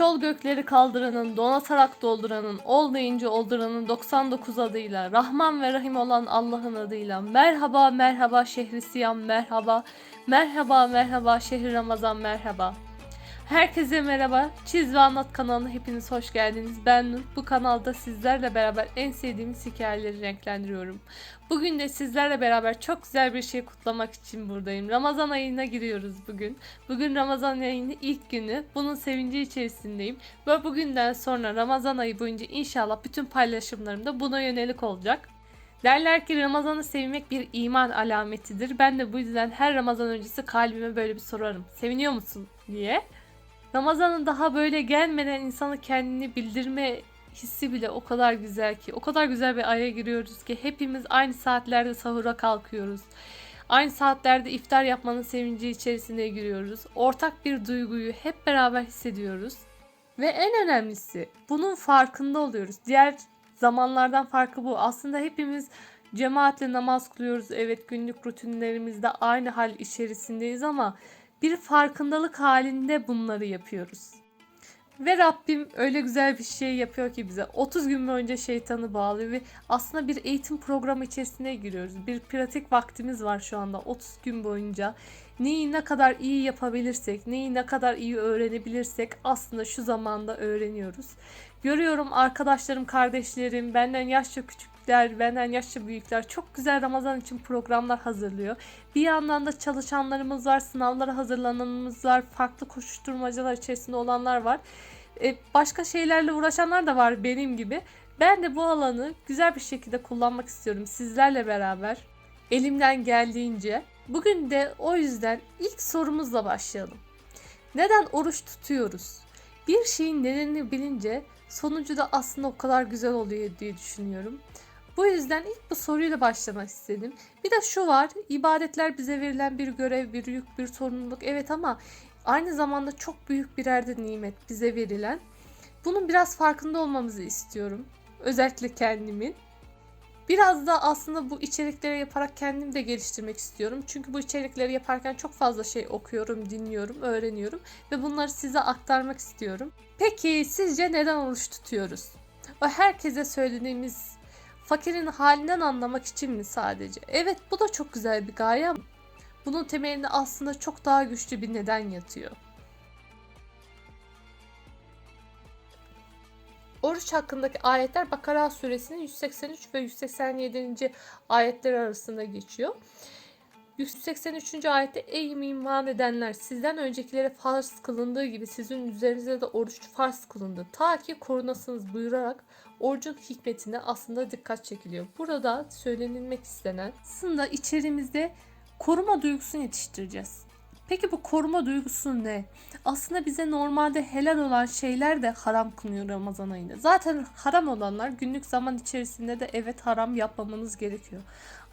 Şol gökleri kaldıranın, donatarak dolduranın, ol deyince olduranın 99 adıyla, Rahman ve Rahim olan Allah'ın adıyla, merhaba merhaba şehri Siyam merhaba, merhaba merhaba şehri Ramazan merhaba. Herkese merhaba. Çiz ve Anlat kanalına hepiniz hoş geldiniz. Ben Nur. Bu kanalda sizlerle beraber en sevdiğimiz hikayeleri renklendiriyorum. Bugün de sizlerle beraber çok güzel bir şey kutlamak için buradayım. Ramazan ayına giriyoruz bugün. Bugün Ramazan ayının ilk günü. Bunun sevinci içerisindeyim. Ve bugünden sonra Ramazan ayı boyunca inşallah bütün paylaşımlarım da buna yönelik olacak. Derler ki Ramazan'ı sevmek bir iman alametidir. Ben de bu yüzden her Ramazan öncesi kalbime böyle bir sorarım. Seviniyor musun diye. Ramazan'ın daha böyle gelmeden insanı kendini bildirme hissi bile o kadar güzel ki. O kadar güzel bir aya giriyoruz ki hepimiz aynı saatlerde sahura kalkıyoruz. Aynı saatlerde iftar yapmanın sevinci içerisine giriyoruz. Ortak bir duyguyu hep beraber hissediyoruz. Ve en önemlisi bunun farkında oluyoruz. Diğer zamanlardan farkı bu. Aslında hepimiz cemaatle namaz kılıyoruz. Evet günlük rutinlerimizde aynı hal içerisindeyiz ama bir farkındalık halinde bunları yapıyoruz. Ve Rabbim öyle güzel bir şey yapıyor ki bize. 30 gün boyunca şeytanı bağlıyor ve aslında bir eğitim programı içerisine giriyoruz. Bir pratik vaktimiz var şu anda 30 gün boyunca. Neyi ne kadar iyi yapabilirsek, neyi ne kadar iyi öğrenebilirsek aslında şu zamanda öğreniyoruz. Görüyorum arkadaşlarım, kardeşlerim, benden yaşça küçükler, benden yaşça büyükler çok güzel Ramazan için programlar hazırlıyor. Bir yandan da çalışanlarımız var, sınavlara hazırlananımız var, farklı koşuşturmacalar içerisinde olanlar var. E, başka şeylerle uğraşanlar da var benim gibi. Ben de bu alanı güzel bir şekilde kullanmak istiyorum sizlerle beraber. Elimden geldiğince. Bugün de o yüzden ilk sorumuzla başlayalım. Neden oruç tutuyoruz? Bir şeyin nedenini bilince sonucu da aslında o kadar güzel oluyor diye düşünüyorum. Bu yüzden ilk bu soruyla başlamak istedim. Bir de şu var, ibadetler bize verilen bir görev, bir yük, bir sorumluluk. Evet ama aynı zamanda çok büyük birer de nimet bize verilen. Bunun biraz farkında olmamızı istiyorum. Özellikle kendimin. Biraz da aslında bu içerikleri yaparak kendimi de geliştirmek istiyorum. Çünkü bu içerikleri yaparken çok fazla şey okuyorum, dinliyorum, öğreniyorum ve bunları size aktarmak istiyorum. Peki sizce neden oruç tutuyoruz? O herkese söylediğimiz fakirin halinden anlamak için mi sadece? Evet bu da çok güzel bir gaye ama bunun temelinde aslında çok daha güçlü bir neden yatıyor. Oruç hakkındaki ayetler Bakara suresinin 183 ve 187. ayetler arasında geçiyor. 183. ayette ey iman edenler sizden öncekilere farz kılındığı gibi sizin üzerinize de oruç farz kılındı. Ta ki korunasınız buyurarak orucun hikmetine aslında dikkat çekiliyor. Burada söylenilmek istenen aslında içerimizde koruma duygusunu yetiştireceğiz. Peki bu koruma duygusu ne? Aslında bize normalde helal olan şeyler de haram kılınıyor Ramazan ayında. Zaten haram olanlar günlük zaman içerisinde de evet haram yapmamamız gerekiyor.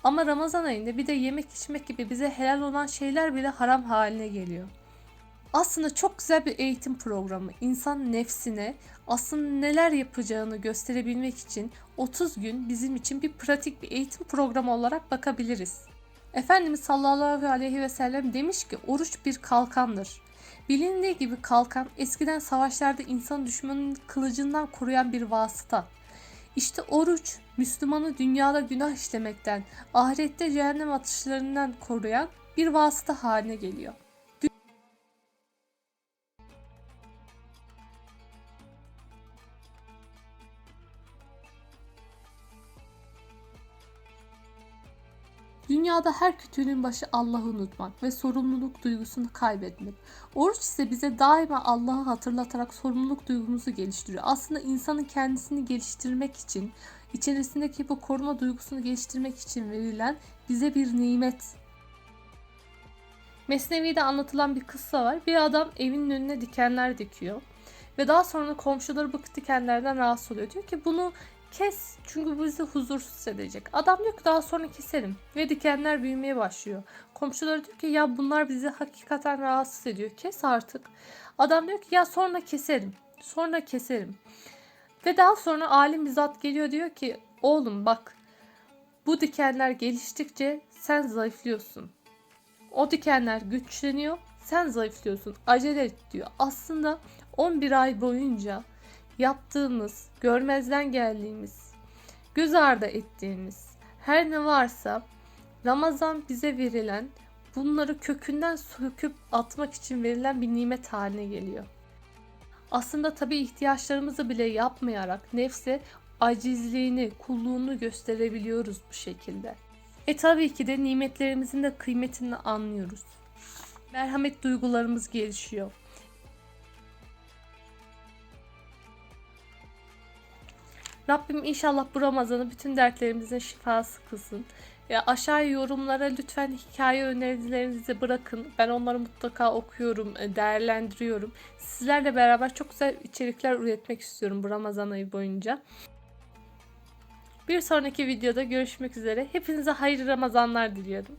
Ama Ramazan ayında bir de yemek içmek gibi bize helal olan şeyler bile haram haline geliyor. Aslında çok güzel bir eğitim programı. İnsan nefsine aslında neler yapacağını gösterebilmek için 30 gün bizim için bir pratik bir eğitim programı olarak bakabiliriz. Efendimiz sallallahu aleyhi ve sellem demiş ki oruç bir kalkandır. Bilindiği gibi kalkan eskiden savaşlarda insan düşmanın kılıcından koruyan bir vasıta. İşte oruç Müslümanı dünyada günah işlemekten, ahirette cehennem atışlarından koruyan bir vasıta haline geliyor. Dünyada her kötülüğün başı Allah'ı unutmak ve sorumluluk duygusunu kaybetmek. Oruç ise bize daima Allah'ı hatırlatarak sorumluluk duygumuzu geliştiriyor. Aslında insanın kendisini geliştirmek için, içerisindeki bu koruma duygusunu geliştirmek için verilen bize bir nimet. Mesnevi'de anlatılan bir kıssa var. Bir adam evinin önüne dikenler dikiyor. Ve daha sonra komşuları bu dikenlerden rahatsız oluyor. Diyor ki bunu Kes çünkü bu bizi huzursuz edecek. Adam diyor ki daha sonra keserim. Ve dikenler büyümeye başlıyor. Komşuları diyor ki ya bunlar bizi hakikaten rahatsız ediyor. Kes artık. Adam diyor ki ya sonra keserim. Sonra keserim. Ve daha sonra alim bir zat geliyor diyor ki oğlum bak bu dikenler geliştikçe sen zayıflıyorsun. O dikenler güçleniyor. Sen zayıflıyorsun. Acele et diyor. Aslında 11 ay boyunca yaptığımız, görmezden geldiğimiz, göz ardı ettiğimiz her ne varsa Ramazan bize verilen bunları kökünden söküp atmak için verilen bir nimet haline geliyor. Aslında tabii ihtiyaçlarımızı bile yapmayarak nefse acizliğini, kulluğunu gösterebiliyoruz bu şekilde. E tabii ki de nimetlerimizin de kıymetini anlıyoruz. Merhamet duygularımız gelişiyor. Rabbim inşallah bu Ramazan'ı bütün dertlerimizin şifası kılsın. Ya aşağı yorumlara lütfen hikaye önerilerinizi bırakın. Ben onları mutlaka okuyorum, e, değerlendiriyorum. Sizlerle beraber çok güzel içerikler üretmek istiyorum bu Ramazan ayı boyunca. Bir sonraki videoda görüşmek üzere. Hepinize hayırlı Ramazanlar diliyorum.